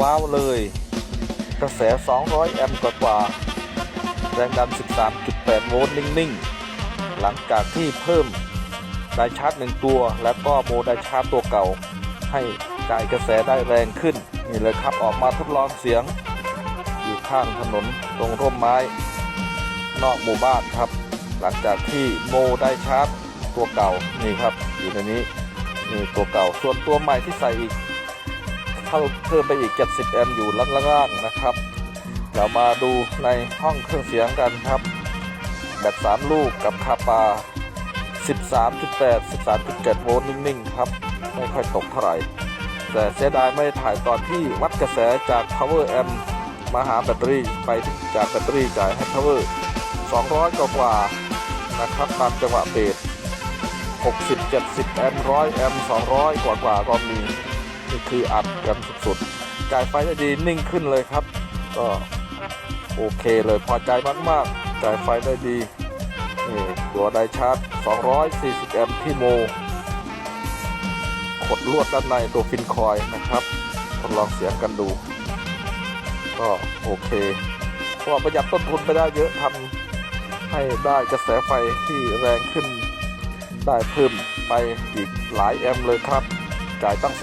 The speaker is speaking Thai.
ว้าวเลย กระแส 200 แอมป์กว่าๆแรงดัน 13.8 โวลต์นิ่ง ๆ หลังจากที่เพิ่มไดชาร์จหนึ่งตัว แล้วก็โมไดชาร์จตัวเก่า ให้จ่ายกระแสได้แรงขึ้น นี่เลยครับออกมาทดลองเสียง อยู่ข้างถนนตรงร่มไม้ นอกหมู่บ้านครับ หลังจากที่โมไดชาร์จตัวเก่านี่ครับอยู่ในนี้นี่ตัวเก่าส่วนตัวใหม่ที่ใส่อีก เข้าเพิ่มไปอีก 70 แอมป์อยู่ล่างๆนะครับ เรามาดูในห้องเครื่องเสียงกันครับ แบต 3 ลูกกับคาปา 13.8 13.7 โวลต์นิ่งๆ ครับ ไม่ค่อยตกเท่าไหร่ แต่เสียดายไม่ถ่ายตอนที่วัดกระแสจาก power amp มาหาแบตเตอรี่ไปจากแบตเตอรี่จ่ายให้ power 200 กว่ากว่าๆนะครับตามจังหวะเบส60 70 แอมป์100 แอมป์200 กว่ากว่าๆก็มี นี่คืออัดกันสุดๆจ่ายไฟได้ดีนิ่งขึ้นเลยครับ ก็โอเคเลยพอใจมากๆ จ่ายไฟได้ดีนี่ตัวไดชาร์จ 240 แอมป์ที่โม ขดลวดด้านในตัวฟินคอยนะครับทดลองเสียงกันดู ก็โอเคพราะว่าประหยัดต้นทุนไปได้เยอะทำให้ได้กระแสไฟที่แรงขึ้นได้เพิ่มไปอีกหลายแอมป์เลยครับ จ่ายตั้ง